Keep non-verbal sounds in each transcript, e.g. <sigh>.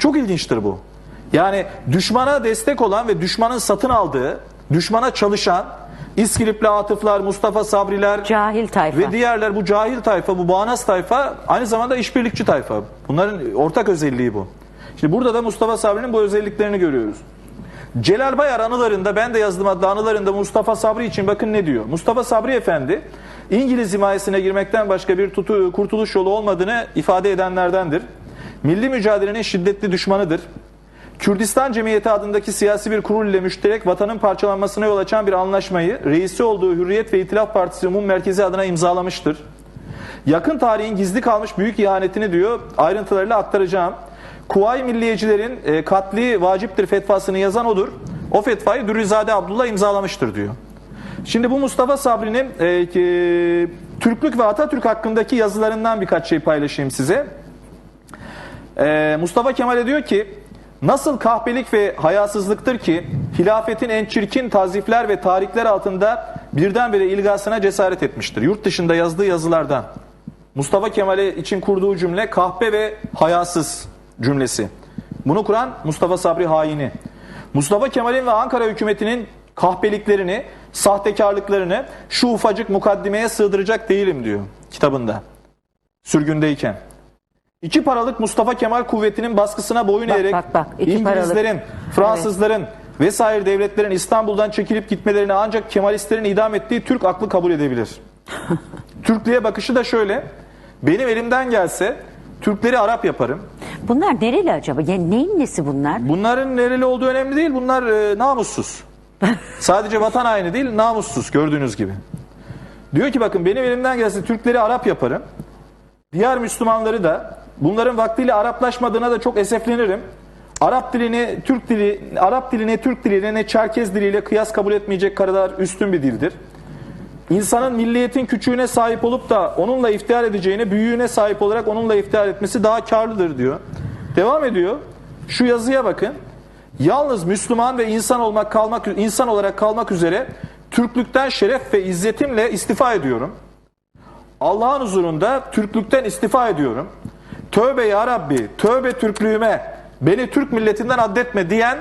Çok ilginçtir bu. Yani düşmana destek olan ve düşmanın satın aldığı, düşmana çalışan İskilipli Atıflar, Mustafa Sabriler Cahil tayfa. ve diğerler bu cahil tayfa, bu bağnaz tayfa aynı zamanda işbirlikçi tayfa. Bunların ortak özelliği bu. Şimdi burada da Mustafa Sabri'nin bu özelliklerini görüyoruz. Celal Bayar anılarında ben de yazdım adlı anılarında Mustafa Sabri için bakın ne diyor. Mustafa Sabri Efendi İngiliz himayesine girmekten başka bir tutu, kurtuluş yolu olmadığını ifade edenlerdendir. Milli mücadelenin şiddetli düşmanıdır. Kürdistan Cemiyeti adındaki siyasi bir kurul ile müşterek vatanın parçalanmasına yol açan bir anlaşmayı reisi olduğu Hürriyet ve İtilaf Partisi Umum Merkezi adına imzalamıştır. Yakın tarihin gizli kalmış büyük ihanetini diyor ayrıntılarıyla aktaracağım. Kuvayi Milliyecilerin e, katli vaciptir fetvasını yazan odur. O fetvayı Dürrizade Abdullah imzalamıştır diyor. Şimdi bu Mustafa Sabri'nin e, ki, Türklük ve Atatürk hakkındaki yazılarından birkaç şey paylaşayım size. Ee, Mustafa Kemal'e diyor ki nasıl kahpelik ve hayasızlıktır ki hilafetin en çirkin tazifler ve tarikler altında birdenbire ilgasına cesaret etmiştir. Yurt dışında yazdığı yazılardan Mustafa Kemal'e için kurduğu cümle kahpe ve hayasız cümlesi. Bunu kuran Mustafa Sabri haini. Mustafa Kemal'in ve Ankara hükümetinin kahpeliklerini, sahtekarlıklarını şu ufacık mukaddimeye sığdıracak değilim diyor kitabında. Sürgündeyken. İki paralık Mustafa Kemal kuvvetinin baskısına boyun Bak, eğerek bak, bak, iki İngilizlerin, paralık. Fransızların vesaire devletlerin İstanbul'dan çekilip gitmelerini ancak Kemalistlerin idam ettiği Türk aklı kabul edebilir. <laughs> Türklüğe bakışı da şöyle. Benim elimden gelse Türkleri Arap yaparım. Bunlar nereli acaba? Yani neyin nesi bunlar? Bunların nereli olduğu önemli değil. Bunlar e, namussuz. <laughs> Sadece vatan haini değil, namussuz gördüğünüz gibi. Diyor ki bakın benim elimden gelse Türkleri Arap yaparım. Diğer Müslümanları da bunların vaktiyle Araplaşmadığına da çok eseflenirim. Arap dilini Türk dili, Arap diline Türk diliyle ne Çerkez diliyle kıyas kabul etmeyecek kadar üstün bir dildir. İnsanın milliyetin küçüğüne sahip olup da onunla iftihar edeceğine büyüğüne sahip olarak onunla iftihar etmesi daha karlıdır diyor. Devam ediyor. Şu yazıya bakın. Yalnız Müslüman ve insan olmak kalmak insan olarak kalmak üzere Türklükten şeref ve izzetimle istifa ediyorum. Allah'ın huzurunda Türklükten istifa ediyorum. Tövbe ya Rabbi, tövbe Türklüğüme, beni Türk milletinden addetme diyen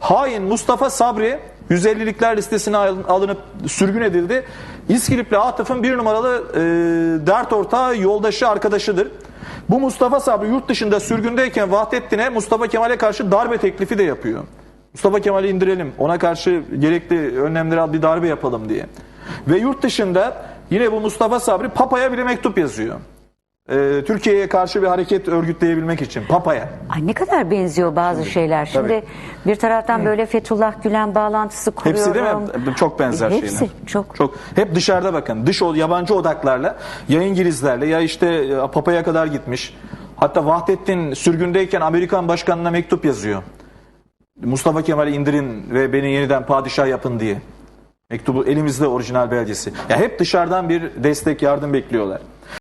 hain Mustafa Sabri 150'likler listesine al- alınıp sürgün edildi. İskilipli Atıf'ın bir numaralı e, dert ortağı, yoldaşı, arkadaşıdır. Bu Mustafa Sabri yurt dışında sürgündeyken Vahdettin'e Mustafa Kemal'e karşı darbe teklifi de yapıyor. Mustafa Kemal'i indirelim, ona karşı gerekli önlemleri al, bir darbe yapalım diye. Ve yurt dışında yine bu Mustafa Sabri Papa'ya bile mektup yazıyor. Ee, Türkiye'ye karşı bir hareket örgütleyebilmek için Papa'ya. Ay ne kadar benziyor bazı şeyler. Şimdi tabii. bir taraftan böyle Fethullah Gülen bağlantısı kuruyorum. Hepsi değil mi? Çok benzer Hepsi, şeyler. çok. Çok. Hep dışarıda bakın. Dış o yabancı odaklarla ya İngilizlerle ya işte e, Papa'ya kadar gitmiş. Hatta Vahdettin sürgündeyken Amerikan başkanına mektup yazıyor. Mustafa Kemal'i indirin ve beni yeniden padişah yapın diye. Mektubu elimizde orijinal belgesi. Ya hep dışarıdan bir destek, yardım bekliyorlar.